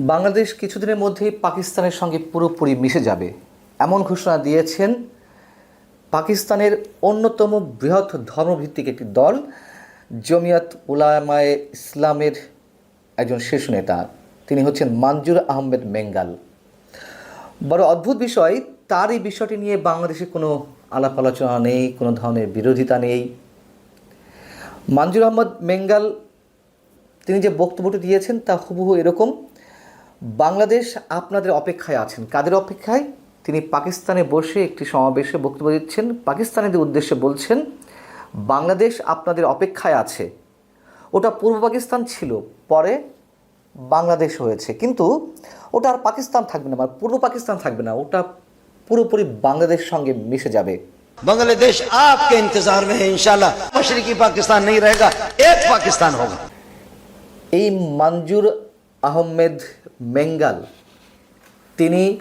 বাংলাদেশ কিছুদিনের মধ্যেই পাকিস্তানের সঙ্গে পুরোপুরি মিশে যাবে। এমন ঘোষণা দিয়েছেন পাকিস্তানের অন্যতম বৃহৎ ধর্মভিত্তিক একটি দল, জমিয়াত উলামায়ে ইসলামের একজন শীর্ষ নেতা। তিনি হচ্ছেন মঞ্জুর আহমেদ মেঙ্গাল। বড় অদ্ভুত বিষয়, তার এই বিষয়টি নিয়ে বাংলাদেশে কোনো আলাপ আলোচনা নেই, কোনো ধরনের বিরোধিতা নেই। মঞ্জুর আহমদ মেঙ্গাল, তিনি যে বক্তব্যটি দিয়েছেন তা হুবহু এরকম। বাংলাদেশ আপনাদের অপেক্ষায় আছেন। কাদের অপেক্ষায়? তিনি পাকিস্তানে বসে একটি সমাবেশে বক্তব্য দিচ্ছেন। পাকিস্তানিদের উদ্দেশ্যে বলছেন বাংলাদেশ আপনাদের অপেক্ষায় আছে। ওটা পূর্ব পাকিস্তান ছিল পরে বাংলাদেশ হয়েছে। কিন্তু ওটা আর পাকিস্তান থাকবে না আর পূর্ব পাকিস্তান থাকবে না। ওটা পুরোপুরি বাংলাদেশ সঙ্গে মিশে যাবে। বাংলাদেশ আপকে ইন্তজার মে ইনশাআল্লাহ। মশরিকি পাকিস্তান নেই রহেগা এক পাকিস্তান হোগা। এই মঞ্জুর আহমেদ মেঙ্গাল। তিনি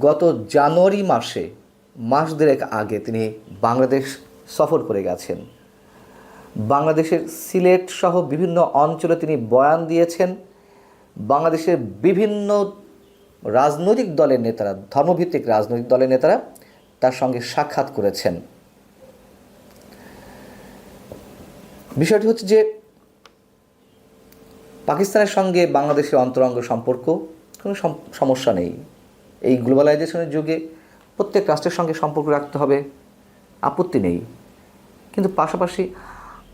গত জানুয়ারি মাসে, মাস দেড়েক আগে তিনি বাংলাদেশ সফর করে গেছেন। বাংলাদেশের সিলেট সহ বিভিন্ন অঞ্চলে তিনি বয়ান দিয়েছেন। বাংলাদেশের বিভিন্ন রাজনৈতিক দলের নেতারা, ধর্মভিত্তিক রাজনৈতিক দলের নেতারা তার সঙ্গে সাক্ষাৎ করেছেন। বিষয়টি হচ্ছে যে পাকিস্তানের সঙ্গে বাংলাদেশের অন্তরঙ্গ সম্পর্ক, কোনো সম- সমস্যা নেই। এই গ্লোবালাইজেশনের যুগে প্রত্যেক রাষ্ট্রের সঙ্গে সম্পর্ক রাখতে হবে, আপত্তি নেই। কিন্তু পাশাপাশি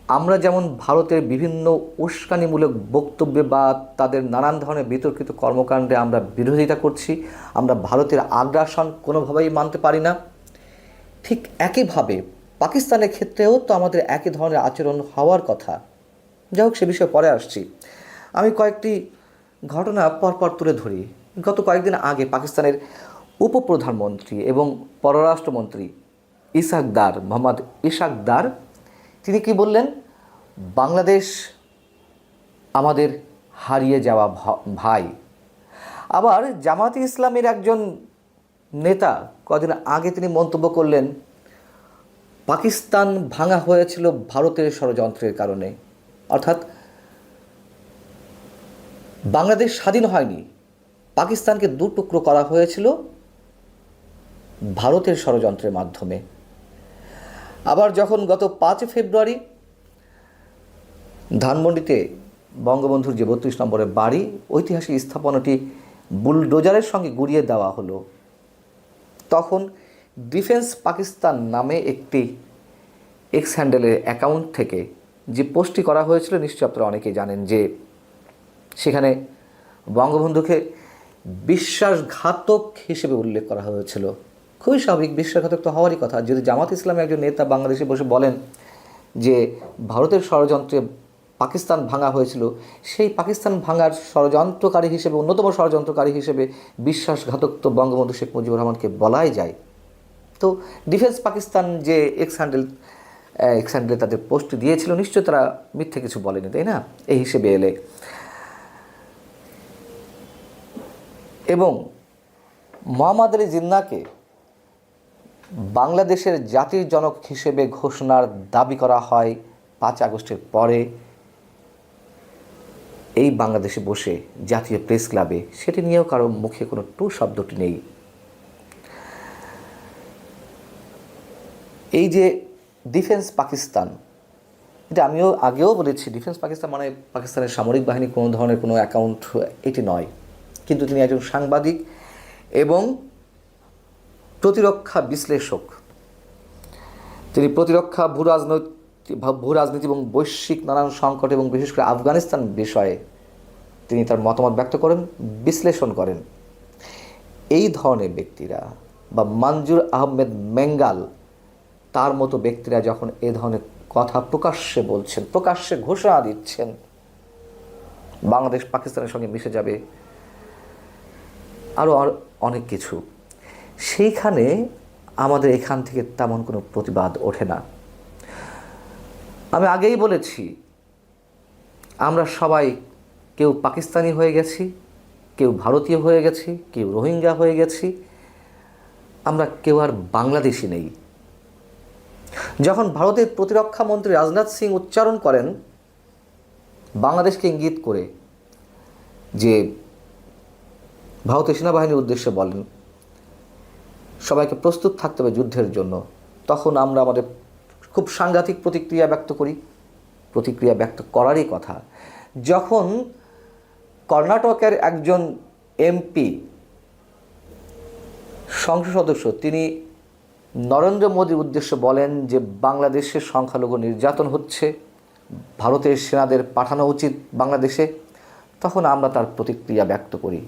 আমরা যেমন ভারতের বিভিন্ন উস্কানিমূলক বক্তব্যে বা তাদের নানান ধরনের বিতর্কিত কর্মকাণ্ডে আমরা বিরোধিতা করছি, আমরা ভারতের আগ্রাসন কোনোভাবেই মানতে পারি না। ঠিক একইভাবে পাকিস্তানের ক্ষেত্রেও তো আমাদের একই ধরনের আচরণ হওয়ার কথা। যাই হোক, সে বিষয়ে পরে আসছি। আমি কয়েকটি ঘটনা পরপর তুলে ধরি। গত কয়েকদিন আগে পাকিস্তানের উপপ্রধানমন্ত্রী এবং পররাষ্ট্রমন্ত্রী ইসাক দার মোহাম্মদ ইসাক দার তিনি কি বললেন? বাংলাদেশ আমাদের হারিয়ে যাওয়া ভাই। আবার জামাতে ইসলামের একজন নেতা কদিন আগে তিনি মন্তব্য করলেন, পাকিস্তান ভাঙা হয়েছিল ভারতের ষড়যন্ত্রের কারণে। অর্থাৎ বাংলাদেশ স্বাধীন হয়নি। পাকিস্তানকে দু টুকরো করা হয়েছিল ভারতের ষড়যন্ত্রের মাধ্যমে। আবার যখন গত পাঁচ ফেব্রুয়ারি ধানমন্ডিতে বঙ্গবন্ধুর যে বত্রিশ নম্বরের বাড়ি, ঐতিহাসিক স্থাপনাটি বুলডোজারের সঙ্গে গুড়িয়ে দেওয়া হলো, তখন ডিফেন্স পাকিস্তান নামে একটি এক্স হ্যান্ডেলের অ্যাকাউন্ট থেকে যে পোস্টটি করা হয়েছিল, নিশ্চয়ই আপনারা অনেকেই জানেন যে সেখানে বঙ্গবন্ধুকে বিশ্বাসঘাতক হিসেবে উল্লেখ করা হয়েছিল। খুবই স্বাভাবিক, বিশ্বাসঘাতক তো হওয়ারই কথা। যদি জামাত ইসলামের একজন নেতা বাংলাদেশে বসে বলেন যে ভারতের ষড়যন্ত্রে পাকিস্তান ভাঙা হয়েছিল, সেই পাকিস্তান ভাঙার ষড়যন্ত্রকারী হিসেবে, অন্যতম ষড়যন্ত্রকারী হিসেবে বিশ্বাসঘাতক তো বঙ্গবন্ধু শেখ মুজিবুর রহমানকে বলাই যায়। তো ডিফেন্স পাকিস্তান যে এক্স হ্যান্ডেল এক্স হ্যান্ডেলে তাদের পোস্ট দিয়েছিল, নিশ্চয়ই তারা মিথ্যে কিছু বলেনি, তাই না? এই হিসেবে এলে মোহাম্মদ আলী জিন্নাকে বাংলাদেশের জাতির জনক হিসেবে ঘোষণার দাবি করা হয় পাঁচ আগস্টের পরে। এই বাংলাদেশে বসে জাতীয় প্রেস ক্লাবে সেটি নিয়েও কারও মুখে কোনো টু শব্দটি নেই। এই যে ডিফেন্স পাকিস্তান, এটা আমিও আগেও বলেছি, ডিফেন্স পাকিস্তান মানে পাকিস্তানের সামরিক বাহিনী কোনো ধরনের কোনো অ্যাকাউন্ট, এটি নয়। কিন্তু তিনি একজন সাংবাদিক এবং প্রতিরক্ষা বিশ্লেষক। তিনি প্রতিরক্ষা, ভূ রাজনৈতিক ভূ রাজনীতি এবং বৈশ্বিক নানান সংকট এবং বিশেষ করে আফগানিস্তান বিষয়ে তিনি তার মতামত ব্যক্ত করেন, বিশ্লেষণ করেন। এই ধরনের ব্যক্তিরা বা মঞ্জুর আহমেদ মেঙ্গাল, তার মতো ব্যক্তিরা যখন এ ধরনের কথা প্রকাশ্যে বলছেন, প্রকাশ্যে ঘোষণা দিচ্ছেন বাংলাদেশ পাকিস্তানের সঙ্গে মিশে যাবে আরও আর অনেক কিছু। সেইখানে আমাদের এখান থেকে তেমন কোনো প্রতিবাদ ওঠে না। আমি আগেই বলেছি, আমরা সবাই কেউ পাকিস্তানি হয়ে গেছি, কেউ ভারতীয় হয়ে গেছি, কেউ রোহিঙ্গা হয়ে গেছি, আমরা কেউ আর বাংলাদেশি নেই। যখন ভারতের প্রতিরক্ষা মন্ত্রী রাজনাথ সিং উচ্চারণ করেন, বাংলাদেশকে ইঙ্গিত করে যে ভারতীয় সেনাবাহিনীর উদ্দেশ্যে বলেন, সবাইকে প্রস্তুত থাকতে হবে যুদ্ধের জন্য। তখন আমরা আমাদের খুব সাংঘাতিক প্রতিক্রিয়া ব্যক্ত করি। প্রতিক্রিয়া ব্যক্ত করারই কথা। যখন কর্ণাটকের একজন এমপি, সংসদ সদস্য, তিনি নরেন্দ্র মোদীর উদ্দেশ্যে বলেন যে বাংলাদেশের সংখ্যালঘু নির্যাতন হচ্ছে, ভারতের সেনাদের পাঠানো উচিত বাংলাদেশে। তখন আমরা তার প্রতিক্রিয়া ব্যক্ত করি।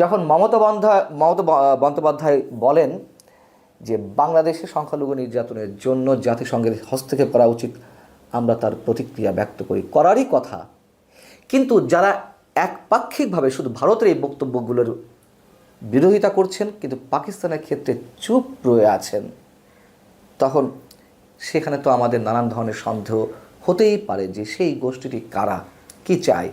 যখন মমতা বন্দ্যোপাধ্যায় মমতা বন্দ্যোপাধ্যায় বলেন যে বাংলাদেশে সংখ্যালঘু নির্যাতনের জন্য জাতিসংঘের হস্তক্ষেপ করা উচিত, আমরা তার প্রতিক্রিয়া ব্যক্ত করি। করারই কথা। কিন্তু যারা একপাক্ষিকভাবে শুধু ভারতের এই বক্তব্যগুলোর বিরোধিতা করছেন, কিন্তু পাকিস্তানের ক্ষেত্রে চুপ রয়ে আছেন, তখন সেখানে তো আমাদের নানান ধরনের সন্দেহ হতেই পারে যে সেই গোষ্ঠীটি কারা, কি চায়।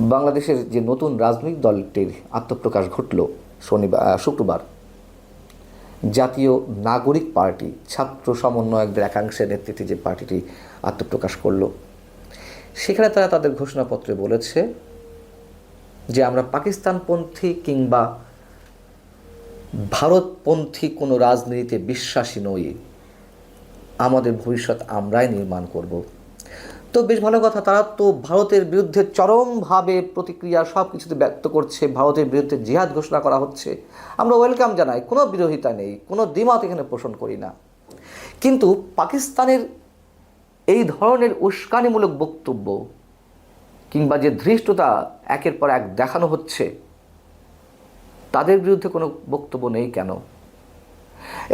বাংলাদেশের যে নতুন রাজনৈতিক দলটির আত্মপ্রকাশ ঘটল শনিবার শুক্রবার। জাতীয় নাগরিক পার্টি, ছাত্র সমন্বয়কদের একাংশের নেতৃত্বে যে পার্টিটি আত্মপ্রকাশ করল। সেখানে তারা তাদের ঘোষণাপত্রে বলেছে যে, আমরা পাকিস্তানপন্থী কিংবা ভারতপন্থী কোনো রাজনীতিতে বিশ্বাসী নই। আমাদের ভবিষ্যৎ আমরাই নির্মাণ করব। তো বেশ ভালো কথা, তারা তো ভারতের বিরুদ্ধে চরমভাবে প্রতিক্রিয়া সব কিছুতে ব্যক্ত করছে, ভারতের বিরুদ্ধে জিহাদ ঘোষণা করা হচ্ছে। আমরা ওয়েলকাম জানাই, কোনো বিরোধিতা নেই, কোনো দ্বিমত এখানে পোষণ করি না। কিন্তু পাকিস্তানের এই ধরনের উস্কানিমূলক বক্তব্য কিংবা যে ধৃষ্টতা একের পর এক দেখানো হচ্ছে, তাদের বিরুদ্ধে কোনো বক্তব্য নেই কেন?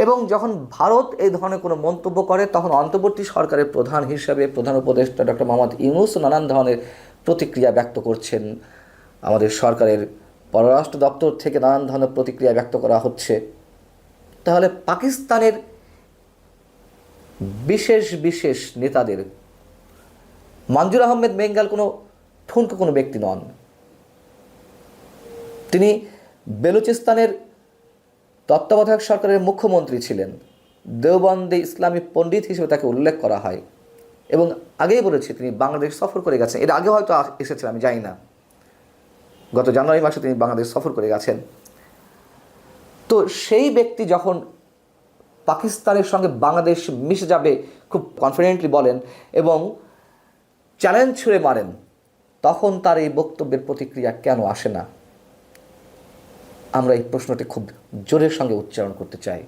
এবং যখন ভারত এই ধরনের কোনো মন্তব্য করে, তখন অন্তর্বর্তী সরকারের প্রধান হিসাবে প্রধান উপদেষ্টা ডক্টর মোহাম্মদ ইউনুস নানান ধরনের প্রতিক্রিয়া ব্যক্ত করছেন। আমাদের সরকারের পররাষ্ট্র দপ্তর থেকে নানান ধরনের প্রতিক্রিয়া ব্যক্ত করা হচ্ছে। তাহলে পাকিস্তানের বিশেষ বিশেষ নেতাদের মঞ্জুর আহমেদ বেঙ্গাল কোনো ঠুনকো কোনো ব্যক্তি নন। তিনি বেলুচিস্তানের তত্ত্বাবধায়ক সরকারের মুখ্যমন্ত্রী ছিলেন। দেওবন্দে ইসলামী পণ্ডিত হিসেবে তাকে উল্লেখ করা হয়। এবং আগেই বলেছি, তিনি বাংলাদেশ সফর করে গেছেন। এর আগে হয়তো এসেছেন, আমি জানি না। গত জানুয়ারি মাসে তিনি বাংলাদেশ সফর করে গেছেন। তো সেই ব্যক্তি যখন পাকিস্তানের সঙ্গে বাংলাদেশ মিশে যাবে, খুব কনফিডেন্টলি বলেন, এবং চ্যালেঞ্জ ছুড়ে মারেন, তখন তার এই বক্তব্যের প্রতিক্রিয়া কেন আসে না? আমরা এই প্রশ্নটি খুব জোরের সঙ্গে উচ্চারণ করতে চাই।